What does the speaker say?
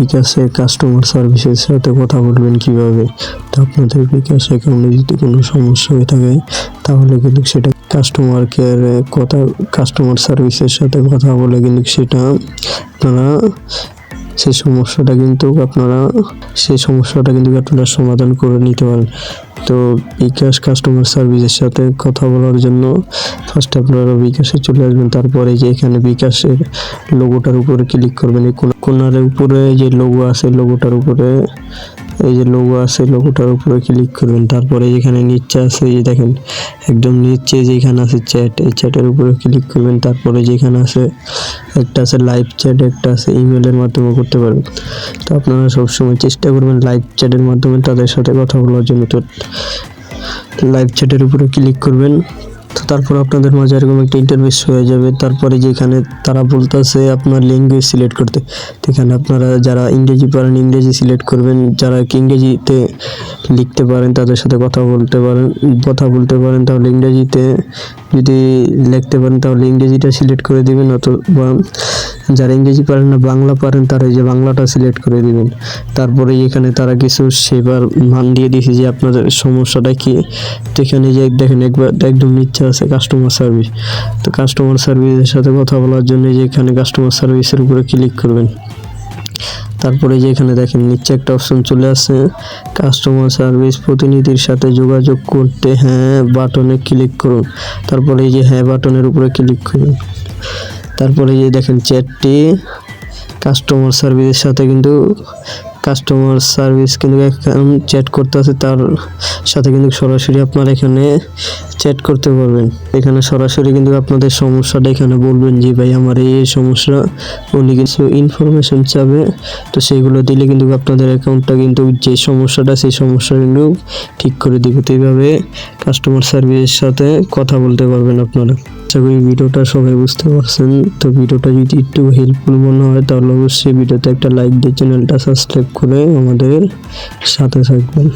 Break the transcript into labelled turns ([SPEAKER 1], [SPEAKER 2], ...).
[SPEAKER 1] বিকাশে কাস্টমার সার্ভিসের সাথে কথা বলবেন কীভাবে? তো আপনাদের বিকাশ অ্যাকাউন্টে যদি কোনো সমস্যা হয়ে থাকে, তাহলে কিন্তু সেটা কাস্টমার কেয়ারে কথা কাস্টমার সার্ভিসের সাথে কথা বলে কিন্তু সেটা আপনারা সেই সমস্যাটা কিন্তু আপনারা, সেই সমস্যাটা কিন্তু আপনারা সমাধান করে নিতে পারেন। তো বিকাশ কাস্টমার সার্ভিসের সাথে কথা বলার জন্য ফার্স্ট আপনারা বিকাশে চলে আসবেন, তারপরে যে এখানে বিকাশের লোগোটার উপরে ক্লিক করবেন। এই কোনারের উপরে যে লোগো আছে লোগোটার উপরে এই যে লোগো আছে লোগোটার উপরে ক্লিক করবেন তারপরে যেখানে নিচে আছে, এই দেখেন, একদম নিচে যেখানে আছে চ্যাট এই চ্যাটের উপরে ক্লিক করবেন। তারপরে যেখানে আছে, একটা আছে লাইভ চ্যাট একটা আছে ইমেলের মাধ্যমে করতে পারবেন। তো আপনারা সবসময় চেষ্টা করবেন লাইভ চ্যাটের মাধ্যমে তাদের সাথে কথা বলার জন্য। তো লাইভ চ্যাটের উপরে ক্লিক করবেন। তো তারপর আপনাদের মাঝে এরকম একটা ইন্টারভিউস হয়ে যাবে। তারপরে যেখানে তারা বলতেছে আপনার ল্যাঙ্গুয়েজ সিলেক্ট করতে। সেখানে আপনারা যারা ইংরেজি পারেন, ইংরেজি সিলেক্ট করবেন। যারা কি ইংরেজিতে লিখতে পারেন, তাদের সাথে কথা বলতে পারেন, কথা বলতে পারেন, তাহলে ইংরেজিতে যদি লিখতে পারেন, তাহলে ইংরেজিটা সিলেক্ট করে দেবেন অথবা যারা ইংরেজি পারেন না, বাংলা পারেন তারা এই যে বাংলাটা সিলেক্ট করে দিবেন। তারপরে এখানে তারা কিছু সেবার মান দিয়ে দিয়েছে যে আপনাদের সমস্যাটা কি। তো এখানে যে দেখেন একবার একদম নিচে আছে কাস্টমার সার্ভিস তো কাস্টমার সার্ভিসের সাথে কথা বলার জন্য যে এখানে কাস্টমার সার্ভিসের উপরে ক্লিক করবেন। তারপরে যে এখানে দেখেন নিচে একটা অপশন চলে আসে কাস্টমার সার্ভিস প্রতিনিধির সাথে যোগাযোগ করতে হ্যাঁ বাটনে ক্লিক করুন। তারপরে এই যে হ্যাঁ বাটনের উপরে ক্লিক করুন। তারপরে যে দেখেন চ্যাটটি কাস্টমার সার্ভিসের সাথে কিন্তু কাস্টমার সার্ভিস কিন্তু চ্যাট করতে আছে, তার সাথে কিন্তু সরাসরি আপনারা এখানে চ্যাট করতে পারবেন। এখানে সরাসরি কিন্তু আপনাদের সমস্যাটা এখানে বলবেন যে, ভাই, আমার এই সমস্যা, উনি কিছু ইনফরমেশন চাবে। তো সেইগুলো দিলে কিন্তু আপনাদের অ্যাকাউন্টটা কিন্তু যে সমস্যাটা, সেই সমস্যা কিন্তু ঠিক করে দিবে। তো এইভাবে কাস্টমার সার্ভিসের সাথে কথা বলতে পারবেন আপনারা। আশা করি ভিডিওটা সবাই বুঝতে পারছেন। তো ভিডিওটা যদি একটু হেল্পফুল মনে হয়, তাহলে অবশ্যই ভিডিওতে একটা লাইক দিয়ে চ্যানেলটা সাবস্ক্রাইব করে আমাদের সাথে থাকবেন।